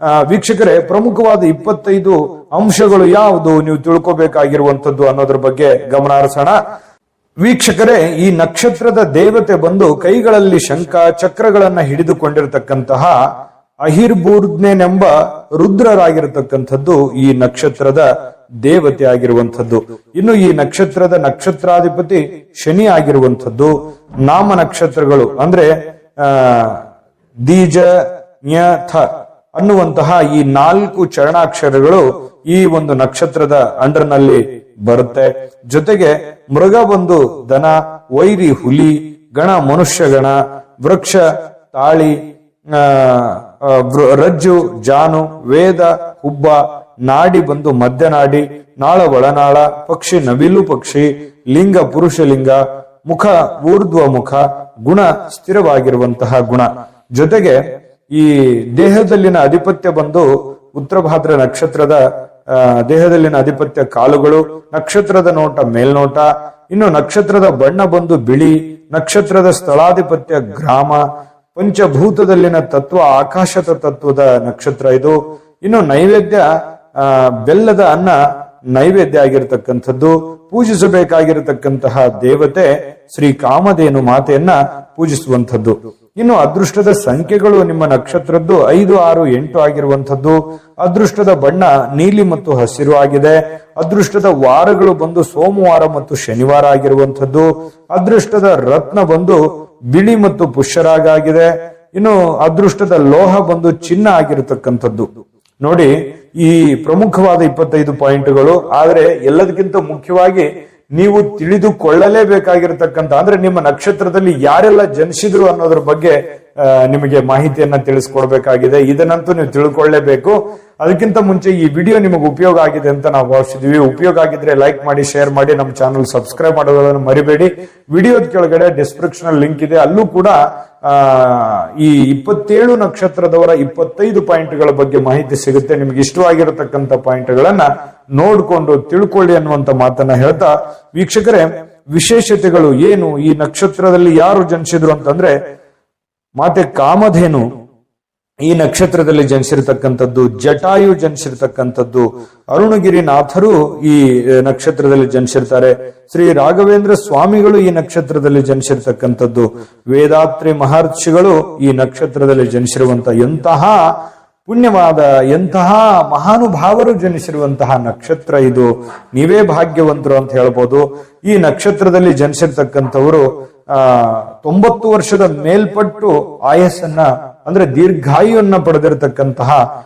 ವೀಕ್ಷಕರೇ, ಪ್ರಮುಖವಾದ ಇಪ್ಪತ್ತೈದು ಅಂಶಗಳು ಯಾವುದು ನೀವು ತಿಳ್ಕೋಬೇಕಾಗಿರುವಂತದ್ದು ಅನ್ನೋದ್ರ ಬಗ್ಗೆ ಗಮನ ಹರಿಸೋಣ. ವೀಕ್ಷಕರೇ, ಈ ನಕ್ಷತ್ರದ ದೇವತೆ ಬಂದು ಕೈಗಳಲ್ಲಿ ಶಂಖ ಚಕ್ರಗಳನ್ನ ಹಿಡಿದುಕೊಂಡಿರತಕ್ಕಂತಹ ಅಹಿರ್ಬೂರ್ಜ್ನೆನೆಂಬ ರುದ್ರರಾಗಿರತಕ್ಕಂಥದ್ದು ಈ ನಕ್ಷತ್ರದ ದೇವತೆ ಆಗಿರುವಂಥದ್ದು. ಇನ್ನು ಈ ನಕ್ಷತ್ರದ ನಕ್ಷತ್ರಾಧಿಪತಿ ಶನಿ ಆಗಿರುವಂಥದ್ದು. ನಾಮ ನಕ್ಷತ್ರಗಳು ಅಂದ್ರೆ ದೀಜ ಥ ಅನ್ನುವಂತಹ ಈ ನಾಲ್ಕು ಚರಣಾಕ್ಷರಗಳು ಈ ಒಂದು ನಕ್ಷತ್ರದ ಅಂಡರ್ನಲ್ಲಿ ಬರುತ್ತೆ. ಜೊತೆಗೆ ಮೃಗ ಬಂದು ದನ, ವೈರಿ, ಹುಲಿ, ಗಣ, ಮನುಷ್ಯ ಗಣ, ವೃಕ್ಷ, ತಾಳಿ ರಜ್ಜು, ಜಾನು, ವೇದ, ಹುಬ್ಬ, ನಾಡಿ ಬಂದು ಮಧ್ಯನಾಡಿ, ನಾಳ, ಒಳನಾಳ, ಪಕ್ಷಿ, ನವಿಲು ಪಕ್ಷಿ, ಲಿಂಗ, ಪುರುಷ ಲಿಂಗ, ಮುಖ, ಊರ್ಧ್ವ ಮುಖ, ಗುಣ ಸ್ಥಿರವಾಗಿರುವಂತಹ ಗುಣ. ಜೊತೆಗೆ ಈ ದೇಹದಲ್ಲಿನ ಅಧಿಪತ್ಯ ಬಂದು ಉತ್ತರಭಾದ್ರ ನಕ್ಷತ್ರದ ದೇಹದಲ್ಲಿನ ಅಧಿಪತ್ಯ ಕಾಲುಗಳು, ನಕ್ಷತ್ರದ ನೋಟ ಮೇಲ್ನೋಟ, ಇನ್ನು ನಕ್ಷತ್ರದ ಬಣ್ಣ ಬಂದು ಬಿಳಿ, ನಕ್ಷತ್ರದ ಸ್ಥಳಾಧಿಪತ್ಯ ಗ್ರಾಮ, ಪಂಚಭೂತದಲ್ಲಿನ ತತ್ವ ಆಕಾಶದ ತತ್ವದ ನಕ್ಷತ್ರ ಇದು. ಇನ್ನು ನೈವೇದ್ಯ ಬೆಲ್ಲದ ಅನ್ನ ನೈವೇದ್ಯ ಆಗಿರತಕ್ಕಂಥದ್ದು, ಪೂಜಿಸಬೇಕಾಗಿರತಕ್ಕಂತಹ ದೇವತೆ ಶ್ರೀ ಕಾಮಧೇನು ಮಾತೆಯನ್ನ ಪೂಜಿಸುವಂಥದ್ದು. ಇನ್ನು ಅದೃಷ್ಟದ ಸಂಖ್ಯೆಗಳು ನಿಮ್ಮ ನಕ್ಷತ್ರದ್ದು ಐದು, ಆರು, ಎಂಟು ಆಗಿರುವಂಥದ್ದು. ಅದೃಷ್ಟದ ಬಣ್ಣ ನೀಲಿ ಮತ್ತು ಹಸಿರು ಆಗಿದೆ. ಅದೃಷ್ಟದ ವಾರಗಳು ಬಂದು ಸೋಮವಾರ ಮತ್ತು ಶನಿವಾರ ಆಗಿರುವಂಥದ್ದು. ಅದೃಷ್ಟದ ರತ್ನ ಬಂದು ಬಿಳಿ ಮತ್ತು ಪುಷ್ಯರಾಗ ಆಗಿದೆ. ಇನ್ನು ಅದೃಷ್ಟದ ಲೋಹ ಬಂದು ಚಿನ್ನ ಆಗಿರತಕ್ಕಂಥದ್ದು. ನೋಡಿ, ಈ ಪ್ರಮುಖವಾದ ಇಪ್ಪತ್ತೈದು ಪಾಯಿಂಟ್ಗಳು. ಆದರೆ ಎಲ್ಲದಕ್ಕಿಂತ ಮುಖ್ಯವಾಗಿ ನೀವು ತಿಳಿದುಕೊಳ್ಳಲೇಬೇಕಾಗಿರತಕ್ಕಂತ ಅಂದ್ರೆ ನಿಮ್ಮ ನಕ್ಷತ್ರದಲ್ಲಿ ಯಾರೆಲ್ಲ ಜನಿಸಿದ್ರು ಅನ್ನೋದ್ರ ಬಗ್ಗೆ ನಿಮಗೆ ಮಾಹಿತಿಯನ್ನ ತಿಳಿಸ್ಕೊಡ್ಬೇಕಾಗಿದೆ. ಇದನ್ನಂತೂ ನೀವು ತಿಳ್ಕೊಳ್ಳೇಬೇಕು. ಅದಕ್ಕಿಂತ ಮುಂಚೆ ಈ ವಿಡಿಯೋ ನಿಮಗೆ ಉಪಯೋಗ ಆಗಿದೆ ಅಂತ ನಾವು ಭಾವಿಸಿದ್ವಿ ಉಪಯೋಗ ಆಗಿದ್ರೆ ಲೈಕ್ ಮಾಡಿ, ಶೇರ್ ಮಾಡಿ, ನಮ್ಮ ಚಾನಲ್ ಸಬ್ಸ್ಕ್ರೈಬ್ ಮಾಡೋದನ್ನು ಮರಿಬೇಡಿ. ವಿಡಿಯೋದ ಕೆಳಗಡೆ ಡಿಸ್ಕ್ರಿಪ್ಷನ್ ಲಿಂಕ್ ಇದೆ. ಅಲ್ಲೂ ಕೂಡ ಈ ಇಪ್ಪತ್ತೇಳು ನಕ್ಷತ್ರದವರ ಇಪ್ಪತ್ತೈದು ಪಾಯಿಂಟ್ಗಳ ಬಗ್ಗೆ ಮಾಹಿತಿ ಸಿಗುತ್ತೆ. ನಿಮ್ಗೆ ಇಷ್ಟವಾಗಿರತಕ್ಕಂತ ಪಾಯಿಂಟ್ಗಳನ್ನ ನೋಡ್ಕೊಂಡು ತಿಳ್ಕೊಳ್ಳಿ ಅನ್ನುವಂತ ಮಾತನ್ನ ಹೇಳ್ತಾ, ವೀಕ್ಷಕರೇ, ವಿಶೇಷತೆಗಳು ಏನು? ಈ ನಕ್ಷತ್ರದಲ್ಲಿ ಯಾರು ಜನಿಸಿದ್ರು ಅಂತಂದ್ರೆ ಮಾತೆ ಕಾಮಧೇನು ಈ ನಕ್ಷತ್ರದಲ್ಲಿ ಜನಿಸಿರ್ತಕ್ಕಂಥದ್ದು, ಜಟಾಯು ಜನಿಸಿರ್ತಕ್ಕಂಥದ್ದು ಅರುಣಗಿರಿ ನಾಥರು ಈ ನಕ್ಷತ್ರದಲ್ಲಿ ಜನಿಸಿರ್ತಾರೆ. ಶ್ರೀ ರಾಘವೇಂದ್ರ ಸ್ವಾಮಿಗಳು ಈ ನಕ್ಷತ್ರದಲ್ಲಿ ಜನಿಸಿರ್ತಕ್ಕಂಥದ್ದು. ವೇದಾತ್ರಿ ಮಹರ್ಷಿಗಳು ಈ ನಕ್ಷತ್ರದಲ್ಲಿ ಜನಿಸಿರುವಂತಹ ಎಂತಹ ಪುಣ್ಯವಾದ, ಎಂತಹ ಮಹಾನುಭಾವರು ಜನಿಸಿರುವಂತಹ ನಕ್ಷತ್ರ ಇದು. ನೀವೇ ಭಾಗ್ಯವಂತರು ಅಂತ ಹೇಳ್ಬೋದು. ಈ ನಕ್ಷತ್ರದಲ್ಲಿ ಜನಿಸಿರ್ತಕ್ಕಂಥವರು ಆ ತೊಂಬತ್ತು ವರ್ಷದ ಮೇಲ್ಪಟ್ಟು ಆಯಸ್ಸನ್ನ ಅಂದ್ರೆ ದೀರ್ಘಾಯುವನ್ನ ಪಡೆದಿರತಕ್ಕಂತಹ